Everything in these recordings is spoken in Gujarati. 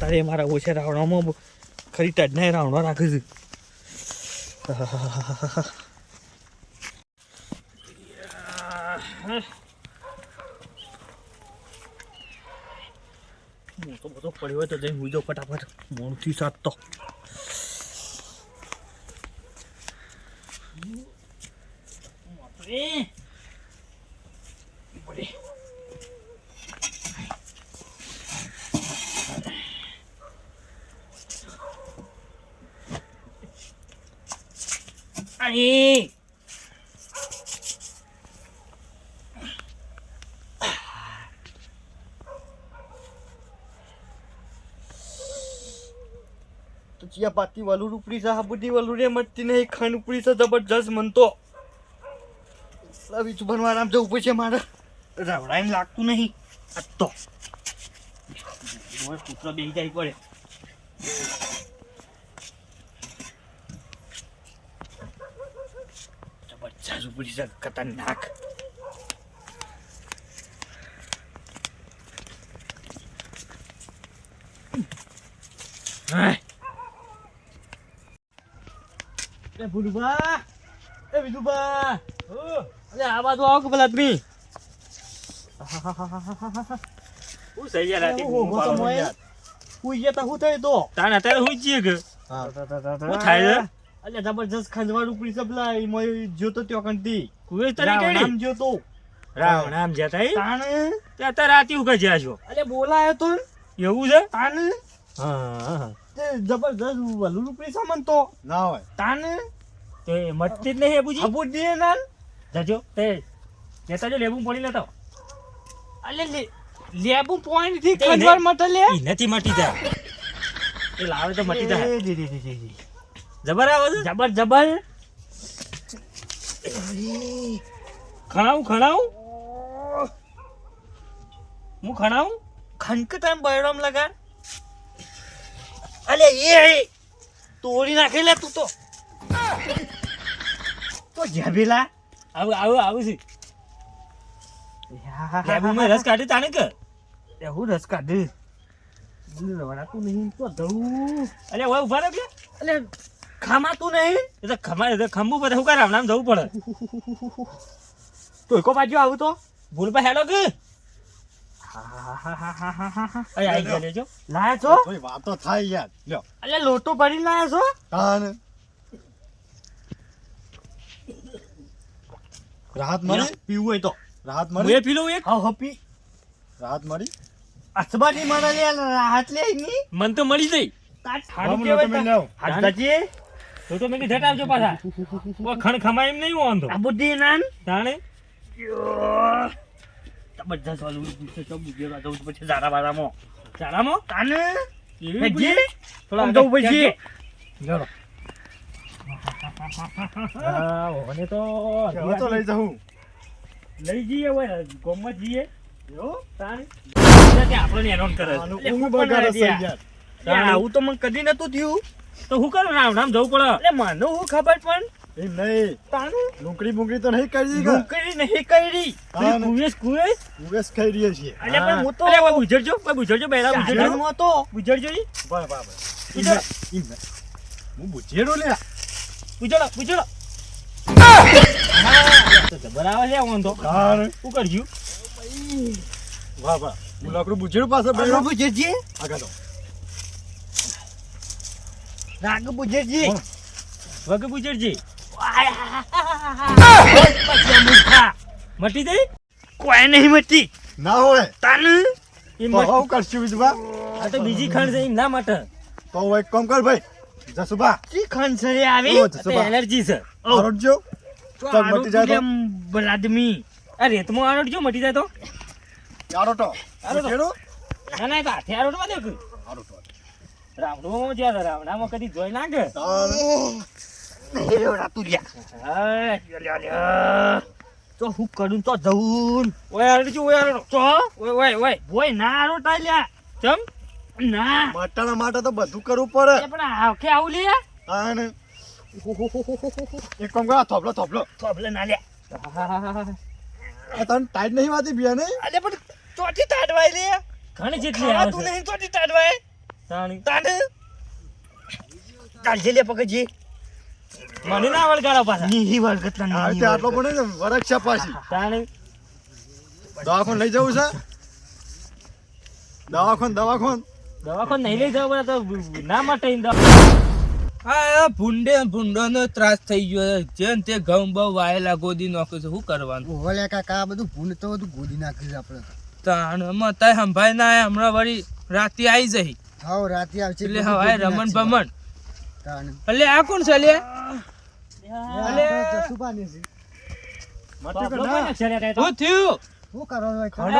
તારે મારા ઓછા રાવણામાં ખરી ટડને રાવણ રાખે છે. મોટો બધો પડ્યો હોય તો જઈને હું જો ફટાફટ. મોણથી સાત તો. અરે તો ચિયા પાતી વલુર ઉપડી છે બધી વલુરે મળતી નહીં ખાંડ ઉપડી છે જબરજસ્ત મનતો બીજું બનવા આરામ જવું પડશે મારે. રવડાઈને લાગતું નહીં. આ તો. પુત્ર બેસી જાય પડે. જબરજસ્ત ઉપડી છે ખતરનાક હા એ ભૂલુભા એ વિધુભા અરે આ બાજુ આવો કે પેલા તમે હું થઈ ગયા રાતે ઓહો, બૂમો તો પાડો મોય. યાર. હુઈ ગયા તા હું થાય તો તાણ અત્યારે હું જીએ કે શું થાય છે? અલ્યા જબરજસ્ત ખંજવાળ ઉપડી સપલા ઈ જોતો ત્યો કંટી. કુવે તરીકે નામ જોતો રામ નામ જતા ઈ? તાણ? તે અત્યારે રાતી હું જ્યા છો? અલ્યા બોલાયો તો. એવું છે? તાણ? હા હા. તે જબરજસ્ત ઉપડી સામાન તો. ના હોય. તાણ? તે મટતી જ નહીં અબુજી અબુ દે નાન. જજો તે લેતા જો લેબું પડી લેતો અલ્યા લે લેબુ પોઈન્ટથી ખંજવાળ મટ ઈ નથી મટી જાય એ લાવે તો મટી જાય જી, જી, જી, જી, જી. જબર આવે છે? જબર જબર. ખણાવું ખણાવું. હું ખણાવું? ખંક એમ બૈરામ લગાડ. અલે એ તોડી નાખી લે તું તો. તો જાબેલા આવું આવું આવું છે. રસ કાઢી તાણે કે? હું રસ કાઢી નહીં તો દઉં અલે ઊભા રહે કે? અલે ખામાતું નહીં? એટલે ખમાય એટલે ખમવું પડે શું કરે નામ જવું પડે. તો એકો બાજુ આવું તો. ભૂલ પર હેડો કે? અરે આઈ ગયા લેજો. લાયા છો? થોડી વાતો થાય યાર. લ્યો. અલે લોટો ભરી લાયા છો? રાહત મળી? પીવું હોય તો. રાહત હું મળી એ પી લઉં એક? હા હપી રાહત મળી? અસબાની મારા રાહત લે ની મન તો મળી જઈ મને કેવાય. તો તો મેં કીધું આવજો પાછા. ઓ ખણ ખમાય એમ નહીં વાંધો. આ બુદ્ધિ નાન તાણે? જબરજસ્ત વાલું પૂછે તો બુદ્ધિ જવું પછી જારા બારામાં. ચાલામાં તાને? એવી હજી પૂછી? થોડા આમ પછી. જરો હા, ઓને તો હવે તો લઈ જાઉં લઈ જઈએ હવે ગોમમાં જઈએ. એવું? તાણે? આપણને એનોન કરે. આવું તો મને કદી નતું થયું. તો હું કરું? રામ જવું પડે. એટલે મને હું ખબર પણ? એમ નહીં. તાને નોકરી બોકરી તો નહીં કરી લુંકડી નહીં કરી. કુવેસ કુવેસ કુવેસ ખાઈ રહીએ છીએ. એટલે પણ હું. તો અરે ઓય ગુજરજો ઓય ગુજરજો બેરા ગુજરજો હું તો. ગુજરજો ઈ. બરાબર બરાબર. નહીં, હું બુજેડો લે ગુજરો ગુજરો તો જબર આવે છે વાંધો. તાન શું કરજો વાહ વાહ. હું લાકડું બુજેડો પાસે બેઠો. રાગ આગળ. રાગ બુજેજી હા. વગ ગુજરજી પછી મટી જઈ કોઈ નહીં મટી. ના હોય. તાન? એ તો કરશું વિજબા આ તો બીજી ખંડ છે એમ ના માટે. તો એક કામ કર ભાઈ. જસુબા શી છે આવી? એનર્જી છે. આરોગ્ય તો મટી જાય તો. બલાદમી. આ રેતમાં આરોટજો મટી જાય તો? આરોટો. આરોટો. ના ના હાથે આરોટવા દે કે જ્યાં રાવણામાં કદી જોઈ નાખે રાતું લ્યા. તો હું કરું તો જવું ઓય આરોટજો ઓય આરોટો તો ઓય ઓય ઓય. બોય ના લ્યા. ચમ? ના. માટલા માટે તો બધું કરવું પડે. પણ આખે આવું લે તાન એક કામ કર આ થોભલો થોભલો. થોભલે ના લે આ તને ટાઈટ નહીં વાતી બિયા નહીં? અલે પણ ચોથી તાડવાય લે. ઘણી જેટલી આવે તું નહીં ચોથી તાડવાય. તાણી તાને. ચાલજે લે પકડજી મને ના વળગાડો પાછા. નીહી વળગત આ આટલો પડે ને વરખ પાછી. તાણી દવાખાને લઈ જવું છે? દવાખાન દવાખાન. દવાખાન નહીં લઈ જવા તો ના માટે હા દવા આ ભૂંડે ભૂંડોનો ત્રાસ થઈ ગયો છે. જેમ તે ઘઉં બહુ વાયેલા ગોદી નાખે છે. શું કરવાનું? ઓલે કાકા આ બધું ભૂંડ તો બધું ગોદી નાખ્યું છે આપણે તાણ એમાં તાય સંભાળી ના હમણાં વળી રાતે આવી જઈ. હાવ રાતે આવશે એટલે હવાય રમણ ભમણ. એટલે આ કોણ છે લે અલે. જસુબાની છે. મટી બાપલો કે ના? શું થયું? શું કરો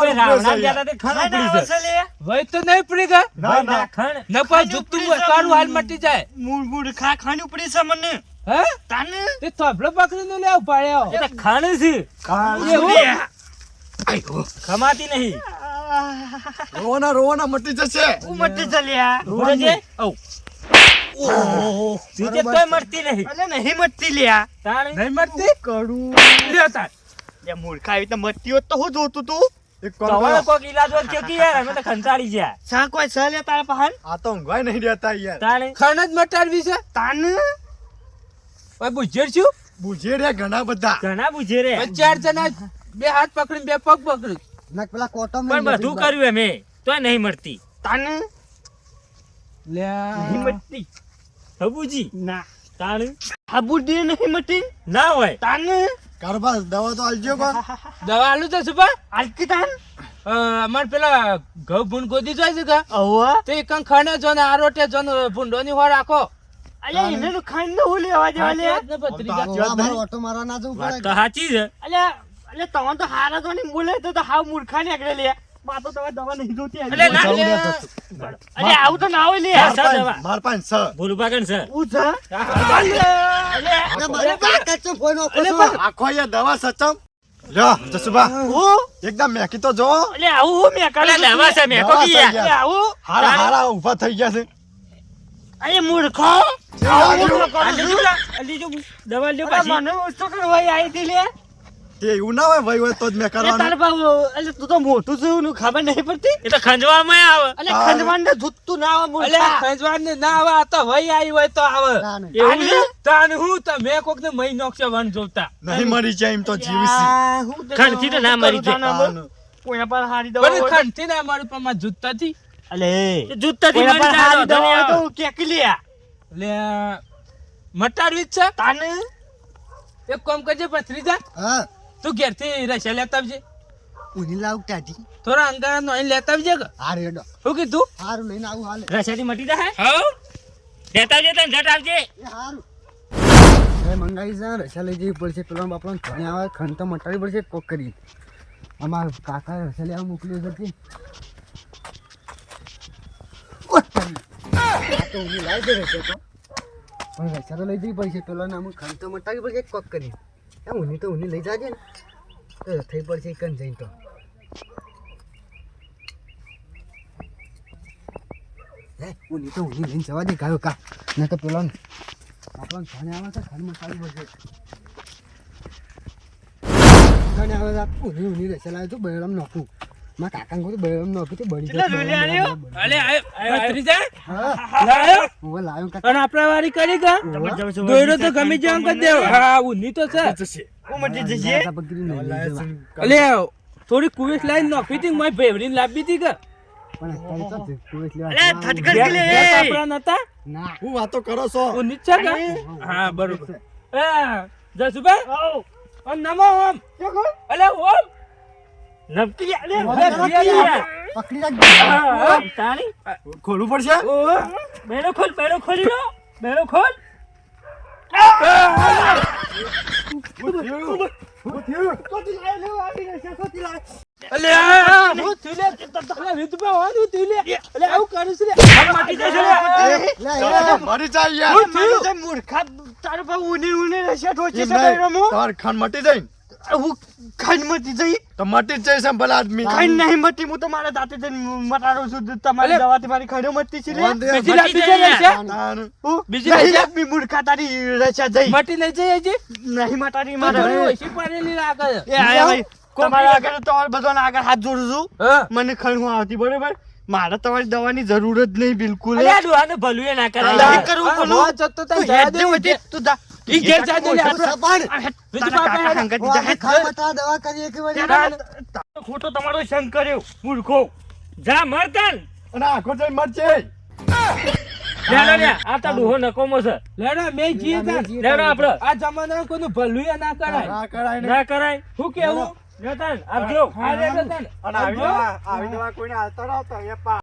ભાઈ રાવણા ગયા તે ખણ ઉપડી છે. ભાઈ તો નહીં પડી ગયા? ના ના ના. ખણ. ન પાછું જૂતું કાળું હાલ મટી જાય. મૂળ મૂળ ખા ખાની ઉપડી છે મને. હે? તાને? તે થોભલો પકડીને લે ઉપાડ્યો. એ તો છે. એવું? ખમાતી નહીં. રોવાના રોવાના મટી જશે. હું. મટી ચાલ્યા રોજે ઓ જીતે તોય મળતી નહીં. અલે નહીં મટતી લ્યા તાણી નહીં મટતી કડું લે તાર. લે મૂર્ખા આવી રીતે મટતી હોત તો હું જોતું તું? તમારો કોક ઈલાજ હોય તો કે યાર અમે તો ખંતાડી ગયા સા કોઈ સા લે તારા પહાન આ તો ઊંઘવાય નહીં દેતા યાર. ખણ જ મટાડવી છે. તાન? ભાઈ બુજેર છું? બુજેર ઘણા બધા. ઘણા બુજે રે ચાર જણા બે હાથ પકડીને બે પગ પકડી ના પેલા કોટો પણ બધું કર્યું અમે તો નહીં મળતી. તાને? લે નહીં મળતી. હબુજી. ના. તાણી? હબુજી નહીં મળતી? ના હોય. તાને? કારભાર દવા તો આલજો કો. દવા આલું તો સુપા આલકી તાન? અમાર પેલા ઘઉં ભૂંડ ગોદી જાય છે કા? અવા તે કં ખણે જો ને આરોટે જો ને ભૂંડોની હોર રાખો. અલે એને તો ખાઈ ન હોલી લે. આમ તો અમારો ઓટો મારવા ના જવું પડે તો સાચી છે. અલે અલે તમે તો હારા તો નહીં બોલે તો તો હાવ મૂર્ખા નીકળે લે. બા તો તમે દવા નહીં જોતી એટલે ના લે. લે આવું તો ના હોય લે. સર દવા. માર પાન સર. ભૂલભાગન સર. ઉ સર અરે મારે કાકા ચો ફોન અલે આખો યાર દવા સચમ. લ્યો જસુબા હું? એકદમ મેકી તો જો. એટલે આવું હું મેં અલે દવા છે મેકો કી. અલે આવું? હારા હારા ઊભા થઈ ગયા છે. અરે મૂર્ખો. દવા લ્યો પાછી. મને ઓછો કરવા આવી હતી લે. એવું ના હોય ભાઈ હોય તો જ મેં અલે તારે બાબુ અલે તું તો મોટું છે ખબર નહીં પડતી. એ તો ખંજવામાં આવે. અલે ખંજવાન ને ધૂતું ના આવે અલે મૂર્ખા ને ના આવે આ તો વહી આવી હોય તો આવે. એવું તાન હું? તો મેં કોક ને મહી નોખશે વન જોતા. નહીં મરી જાય એમ તો જીવીસી યા, હું તો ખંડથી તો ના મરી જાય. કોઈના પર હારી દવા પણ હોય તો- ખંડથી ના મારું પણ મારા જૂતાથી અલે મરી જાય તો લે મટાડવી જ છે? તાને એક કામ કરજે ભત્રીજા હા. તું ઘેરથી રશિયા લેતા આવજે. ઉની લાવ ટાટી થોડા અંગારા નો અહીં લેતા આવજે કે? હાર હેડો. શું કીધું? હારું લઈને આવું હાલે. રસાથી મટી જાય હા? લેતા આવજે તને ઝટ આવજે. હારું. એ મંગાવી જા રસા લઈ જવી પડશે. પેલા બાપડો ખણે આવે ખણ તો મટાવી પડશે કોક કરી અમાર કાકા રસા લેવા મોકલ્યું હતી તો ઉની લાવી દે રસા તો. પણ રસા તો લઈ જવી પડશે. પેલા નામ ખણ તો મટાવી પડશે કોક કરી એમ ઉની તો ઉની લઈ જાજે ને. તો થઈ પડશે કન જઈને તો. હે ઉની તો ઉની લઈને જવા દે ગાયો કા. નહીં તો પેલો આપણને ઘણે આવે છે ઘર મસાલી પડશે ઘણે આવે ઉની ઉની રહેશે લાવે તો બળમ નાખું. મારા કાકા તો બળમ નો કે બળી કેટલા લોહી આલ્યો? અલે આ ભત્રીજા હા. લાયો? હું લાયો કાકા. અને આપણા વારી કરી ગા? દોયરો તો ગમી જાય અંક દેવ હા ઉની તો છે. હું મટી જશે. અલે થોડી કુવેસ લાઈન નો ફિટિંગ માય ફેવરિટ લાવી હતી કે પણ અત્યારે તો કુવેસ લેવા અલે થટકર કે લે આપણા નતા? ના. હું વાતો કરો છો? ઉની જ કે હા બરોબર. એ જસુભાઈ? નમો ઓમ. અલે ઓમ. ભૈયા પકડી રાખ તાણી. ખોલવું પડશે? બેડો ખોલ બેડો ખોલી લો. બેડો ખોલ. ખાન મટી જાય હું ખાઈ મટી જઈ? તો મટી જ જાય છે ભલા આદમી. ખાઈ નહીં મટી હું તો મારા જાતે જઈને મટાડું છું. તમારી. દવાથી મારી ખાઈ મટી છે નહીં. બીજી રસ્યા તાન. હું? બીજી નહીં રહેશે? લાગવી મૂર્ખા તારી રચા જઈ. માટી લઈ જઈએ જી નહીં મટાડી મારે. ઓછી પડેલી લાગે એ આયા તમારા આગળ તો બધાના આગળ હાથ જોડું છું. મને ખણવું આવતી બરોબર? મારે તમારી દવાની જરૂર જ નહીં બિલકુલ. અલ્યા ભલું ના કરે નહીં કરવું જતો તું જા. ઈ ઘેર જા દે આપણે. જા. ખોટો તમારો શંકર્યો. મૂર્ખો. જા મરતન અને આખો જઈ મરજે આ તો ડોહો નકોમો છે. લેડો મેં જીએ લેડો આપડે. આ જમાનામાં કોઈનું ભલું ય ના કરાય. ના કરાય ના. કરાય? શું કેવું? લેતન આવજો હા, લેડો અને આવી દવા આવી દવા કોઈને હાલતા ના આવતા એ પા